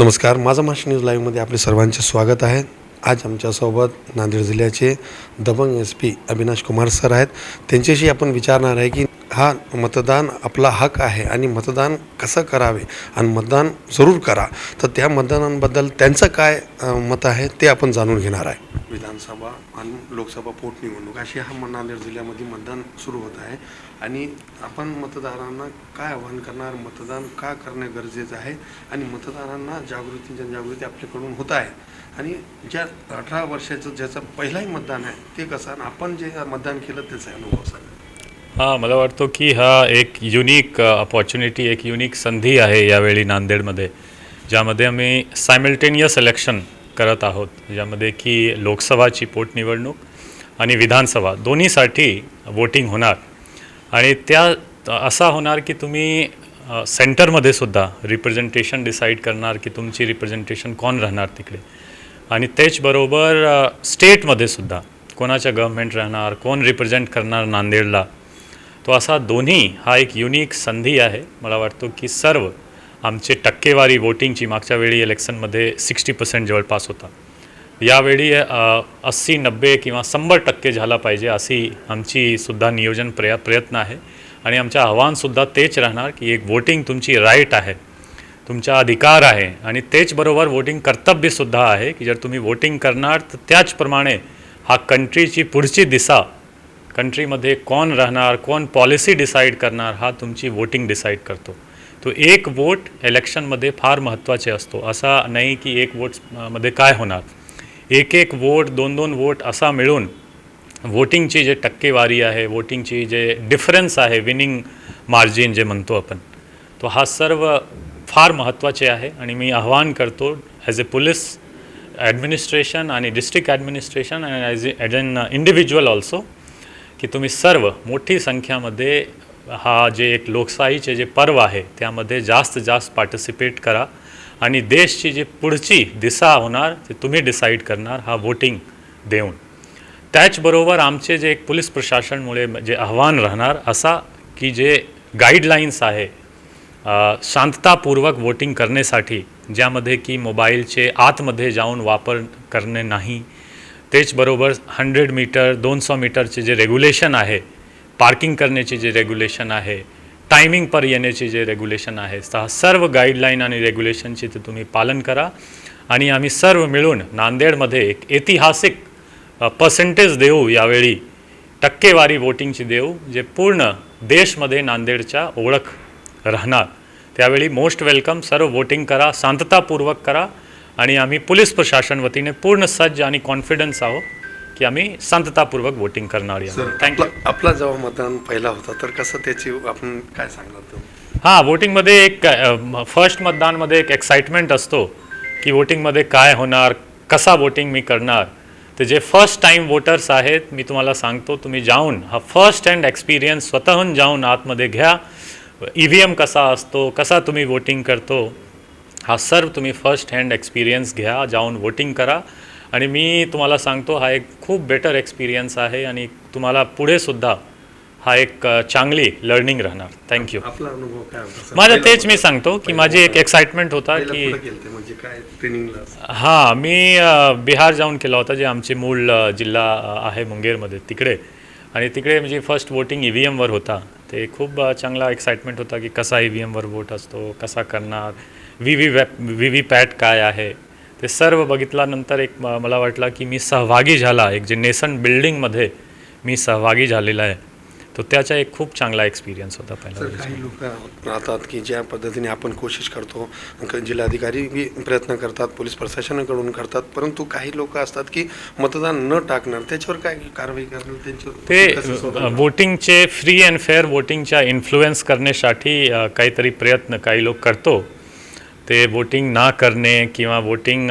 नमस्कार माझा महाराष्ट्र न्यूज लाईव्हमध्ये आपले सर्वांचे स्वागत आहे. आज आमच्यासोबत नांदेड जिल्ह्याचे Dabangg S P Avinash Kumar sir आहेत. त्यांच्याशी आपण विचारणार आहे की हा मतदान आपला हक आहे आणि मतदान कसं करावे आणि मतदान जरूर करा. तर त्या मतदानांबद्दल त्यांचं काय मत आहे ते आपण जाणून घेणार आहे. विधानसभा आणि लोकसभा पोटनिवडणूक अशी हा नांदेड जिल्ह्यामध्ये मतदान सुरू होत आहे. आणि आपण मतदारांना काय आवाहन करणार मतदान का करणे गरजेचं आहे आणि मतदारांना जागृती जनजागृती आपल्याकडून होत आहे. आणि ज्या अठरा वर्षाचं ज्याचं पहिलाही मतदान आहे ते कसं आपण जे मतदान केलं त्याचा अनुभव सांगा. हां मला वाटतो की हा एक युनिक अपॉर्च्युनिटी uh, एक युनिक संधी आहे यावेळी नांदेडमध्ये ज्यामध्ये आम्ही सायमल्टेनियस इलेक्शन करत आहोत ज्यामध्ये की लोकसभाची पोटनिवडणूक आणि विधानसभा दोन्हीसाठी वोटिंग होणार. आणि त्या असा होणार की तुम्ही सेंटरमध्ये सुद्धा रिप्रेझेंटेशन डिसाईड करणार की तुमची रिप्रेझेंटेशन कोण राहणार तिकडे. आणि त्याचबरोबर स्टेटमध्ये सुद्धा कोणाच्या गव्हर्मेंट राहणार कोण रिप्रेझेंट करणार नांदेडला तो असा दोन्ही हा एक युनिक संधी आहे. मला वाटतो की सर्व आमचे टक्केवारी वोटिंगची मागच्या वेळी इलेक्शनमध्ये सिक्स्टी पर्सेंट जवळपास होता. यावेळी अस्सी नब्बे किंवा शंभर टक्के झाला पाहिजे अशी आमची सुद्धा नियोजन प्रय प्रयत्न आहे. आणि आमच्या आव्हानसुद्धा तेच राहणार की एक वोटिंग तुमची राईट आहे तुमचा अधिकार आहे आणि तेचबरोबर वोटिंग कर्तव्यसुद्धा आहे की जर तुम्ही वोटिंग करणार तर त्याचप्रमाणे हा कंट्रीची पुढची दिशा कंट्रीमध्ये कोण राहणार कोण पॉलिसी डिसाईड करणार हा तुमची वोटिंग डिसाईड करतो. तो एक वोट इलेक्शनमध्ये फार महत्त्वाचे असतो. असा नाही की एक वोटमध्ये काय होणार. एक एक वोट दोन दोन वोट असा मिळून वोटिंगची जे टक्केवारी आहे वोटिंगची जे डिफरन्स आहे विनिंग मार्जिन जे म्हणतो आपण तो हा सर्व फार महत्त्वाचे आहे. आणि मी आव्हान करतो ॲज अ पोलीस ॲडमिनिस्ट्रेशन आणि डिस्ट्रिक्ट ॲडमिनिस्ट्रेशन आणि as as an individual also की तुम्ही सर्व मोठी संख्यामध्ये हा जे एक लोकशाहीचे जे पर्व आहे त्यामध्ये जास्त जास्त पार्टिसिपेट करा. आणि देशची जी पुढची दिशा होणार ते तुम्ही डिसाईड करणार हा वोटिंग देऊन. त्याचबरोबर आमचे जे एक पोलीस प्रशासनमुळे जे आव्हान राहणार असा की जे गाईडलाईन्स आहे शांततापूर्वक वोटिंग करण्यासाठी ज्यामध्ये की मोबाईलचे आतमध्ये जाऊन वापर करणे नाही. त्याचबरोबर हंड्रेड मीटर दोनशे मीटरचे जे रेग्युलेशन आहे पार्किंग करण्याचे जे रेग्युलेशन आहे टायमिंग पर येण्याचे जे रेग्युलेशन आहे सहा सर्व गाईडलाईन आणि रेग्युलेशनचे ते तुम्ही पालन करा. आणि आम्ही सर्व मिळून नांदेडमध्ये एक ऐतिहासिक पर्सेंटेज देऊ यावेळी टक्केवारी वोटिंगची देऊ जे पूर्ण देशमध्ये नांदेडच्या ओळख राहणार. त्यावेळी मोस्ट वेलकम सर्व वोटिंग करा शांततापूर्वक करा. आणि आम्ही पोलीस प्रशासन वतीने पूर्ण सज्ज आणि कॉन्फिडन्स आहोत. की आम्ही शांततापूर्वक वोटिंग करणार थँक्यू आपला जेव्हा मतदान पहिला होता तर कसं त्याची आपण काय सांगणार हां वोटिंगमध्ये एक फर्स्ट मतदानमध्ये एक एक्साइटमेंट असतो की वोटिंगमध्ये काय होणार कसा वोटिंग मी करणार. तर जे फर्स्ट टाईम वोटर्स आहेत मी तुम्हाला सांगतो तुम्ही जाऊन हा फर्स्ट हँड एक्सपिरियन्स स्वतःहून जाऊन आतमध्ये घ्या. ई व्ही एम कसा असतो कसा तुम्ही वोटिंग करतो हा सर्व तुम्ही फर्स्ट हँड एक्सपिरियन्स घ्या जाऊन वोटिंग करा. आणि मी तुम्हाला सांगतो हा एक खूप बेटर एक्सपिरियन्स आहे आणि तुम्हाला पुढेसुद्धा हा एक चांगली लर्निंग राहणार. थँक्यू? माझं तेच मी सांगतो की माझी एक एक्साइटमेंट होता की म्हणजे हां मी बिहार जाऊन केला होता जे आमचे मूळ जिल्हा आहे मुंगेरमध्ये तिकडे. आणि तिकडे म्हणजे फर्स्ट वोटिंग ई व्ही एमवर होता. ते खूप चांगला एक्साइटमेंट होता की कसा ई व्ही एमवर वोट असतो कसा करणार व्ही व्ही वॅप व्ही व्ही पॅट काय आहे? ते सर्व बघितल्यानंतर एक म- मला वाटलं की मी सहभागी झाला. एक जे नेसन बिल्डिंगमध्ये मी सहभागी झालेला आहे. तो त्याचा एक खूप चांगला एक्सपिरियन्स होता पहिला काही लोक राहतात की ज्या पद्धतीने आपण कोशिश करतो जिल्हाधिकारी बी प्रयत्न करतात पोलीस प्रशासनाकडून करतात परंतु काही लोक असतात की मतदान न टाकणार त्याच्यावर काय कारवाई करणार त्यांच्यावर ते? वोटिंगचे फ्री अँड फेअर वोटिंगच्या इन्फ्लुएन्स करण्यासाठी काहीतरी प्रयत्न काही लोक करतो. ते वोटिंग ना करणे किंवा वोटिंग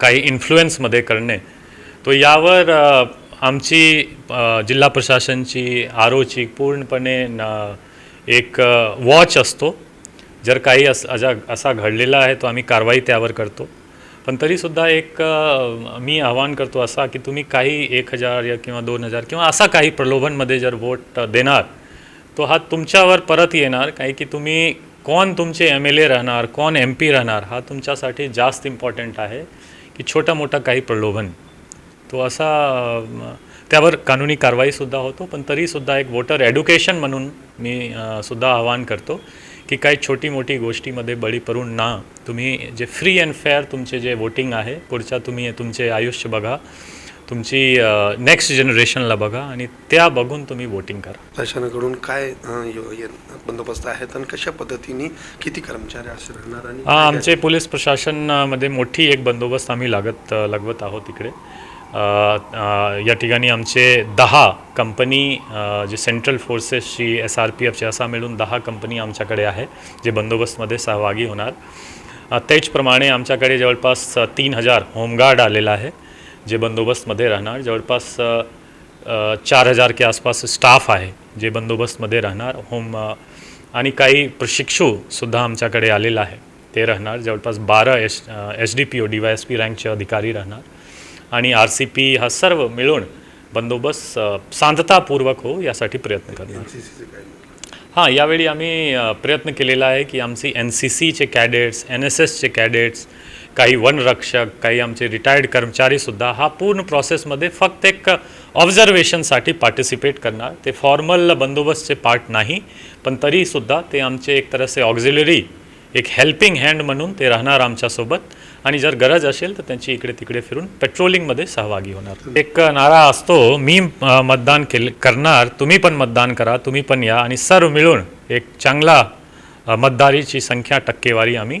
काही इन्फ्लुएन्समध्ये करणे तो यावर आमची जिल्हा प्रशासनची आर ओची पूर्णपणे न- एक वॉच असतो. जर काही अस अजा असा घडलेला आहे तो आम्ही कारवाई त्यावर करतो. पण तरीसुद्धा एक मी आवाहन करतो असा की तुम्ही काही एक हजार या किंवा दोन हजार किंवा असा काही प्रलोभनमध्ये जर वोट देणार तो हा तुमच्यावर परत येणार. काही की तुम्ही कोण तुमचे एम एल ए राहणार कोण एम पी राहणार हा तुमच्यासाठी जास्त इम्पॉर्टंट आहे की छोटा मोठा काही प्रलोभन. तो असा त्यावर कानूनी कारवाईसुद्धा होतो पण तरीसुद्धा एक वोटर एड्युकेशन म्हणून मी सुद्धा आवाहन करतो की काही छोटी मोठी गोष्टीमध्ये बळी पडून ना तुम्ही जे फ्री अँड फेअर तुमचे जे वोटिंग आहे पुढच्या तुम्ही तुमचे आयुष्य बघा. तुमची नेक्स्ट जनरेशनला बघा आणि त्या बघून तुम्ही वोटिंग करा. प्रशासनाकडून काय अं, यो- ये- बंदोबस्त आहेत आणि कशा पद्धतीने किती कर्मचारी असे राहणार आणि हा, आमचे पोलीस प्रशासनमध्ये मोठी एक बंदोबस्त आम्ही लागत लगवत आहोत इकडे. अ, अ, या ठिकाणी आमचे दहा कंपनी अ, जे सेंट्रल फोर्सेसची एस आर पी एफची असा मिळून दहा कंपनी आमच्याकडे आहे जे बंदोबस्तमध्ये सहभागी होणार. अ, त्याचप्रमाणे आमच्याकडे जवळपास तीन हजार होमगार्ड आलेला आहे. जे बंदोबस्तमध्ये राहणार. जवळपास चार हजार के आसपास स्टाफ आहे जे बंदोबस्तमध्ये राहणार. होम आणि काही प्रशिक्षूसुद्धा आमच्याकडे आलेला आहे. ते राहणार. जवळपास बारा S H D P O D Y S P रँकचे अधिकारी राहणार. आणि आर सी पी हा सर्व मिळून बंदोबस्त शांततापूर्वक हो यासाठी प्रयत्न करणार. हां यावेळी आम्ही प्रयत्न केलेला आहे की आमची एन सी सीचे कॅडेट्स एन एस एसचे कॅडेट्स काही वनरक्षक काही आमचे रिटायर्ड कर्मचारीसुद्धा हा पूर्ण प्रोसेसमध्ये फक्त एक ऑब्झर्वेशनसाठी पार्टिसिपेट करणार. ते फॉर्मल बंदोबस्तचे पार्ट नाही पण तरीसुद्धा ते आमचे एक तरसे ऑक्झिलरी एक हेल्पिंग हँड म्हणून ते राहणार आमच्यासोबत आणि जर गरज असेल तर त्यांची इकडे तिकडे फिरून पेट्रोलिंगमध्ये सहभागी होणार. एक नारा असतो मी मतदान केले करणार तुम्ही पण मतदान करा तुम्ही पण या आणि सर्व मिळून एक चांगला मतदारीची संख्या टक्केवारी आम्ही